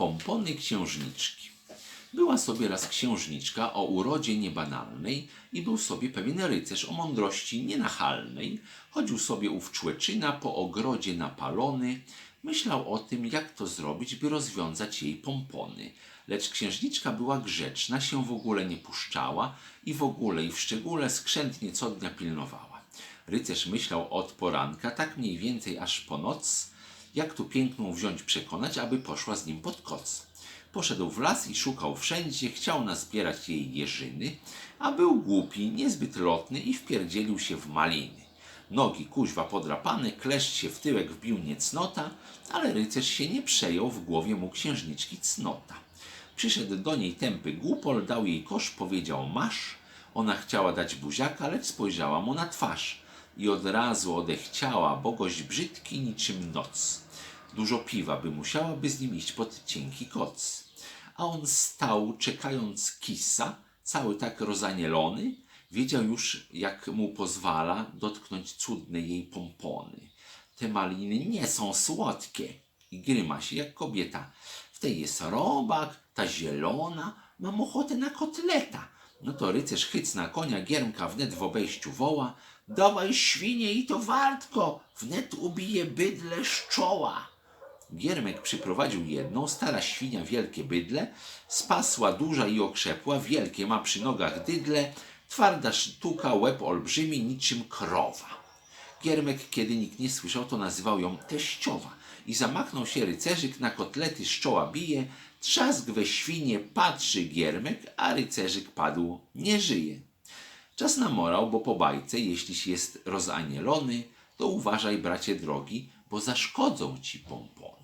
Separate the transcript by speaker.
Speaker 1: Pompony księżniczki. Była sobie raz księżniczka o urodzie niebanalnej i był sobie pewien rycerz o mądrości nienachalnej. Chodził sobie ów człeczyna po ogrodzie napalony. Myślał o tym, jak to zrobić, by rozwiązać jej pompony. Lecz księżniczka była grzeczna, się w ogóle nie puszczała i w ogóle i w szczególe skrzętnie co dnia pilnowała. Rycerz myślał od poranka, tak mniej więcej aż po noc, jak tu piękną wziąć przekonać, aby poszła z nim pod koc. Poszedł w las i szukał wszędzie, chciał nazbierać jej jeżyny, a był głupi, niezbyt lotny i wpierdzielił się w maliny. Nogi kuźwa podrapane, kleszcz się w tyłek wbił niecnota, ale rycerz się nie przejął, w głowie mu księżniczki cnota. Przyszedł do niej tępy głupol, dał jej kosz, powiedział masz. Ona chciała dać buziaka, lecz spojrzała mu na twarz i od razu odechciała, bo gość brzydki niczym noc. Dużo piwa by musiała, by z nim iść pod cienki koc. A on stał, czekając kisa, cały tak rozanielony, wiedział już, jak mu pozwala dotknąć cudne jej pompony. Te maliny nie są słodkie. I gryma się jak kobieta. W tej jest robak, ta zielona, mam ochotę na kotleta. No to rycerz chyc na konia, giermka wnet w obejściu woła. Dawaj świnie i to wartko, wnet ubije bydle z czoła. Giermek przyprowadził jedną, stara świnia wielkie bydle, spasła duża i okrzepła, wielkie ma przy nogach dydle, twarda sztuka, łeb olbrzymi, niczym krowa. Giermek, kiedy nikt nie słyszał, to nazywał ją teściowa i zamachnął się rycerzyk, na kotlety z czoła bije, trzask we świnie, patrzy Giermek, a rycerzyk padł, nie żyje. Czas na morał, bo po bajce, jeśliś jest rozanielony, to uważaj, bracie drogi, bo zaszkodzą ci pompony.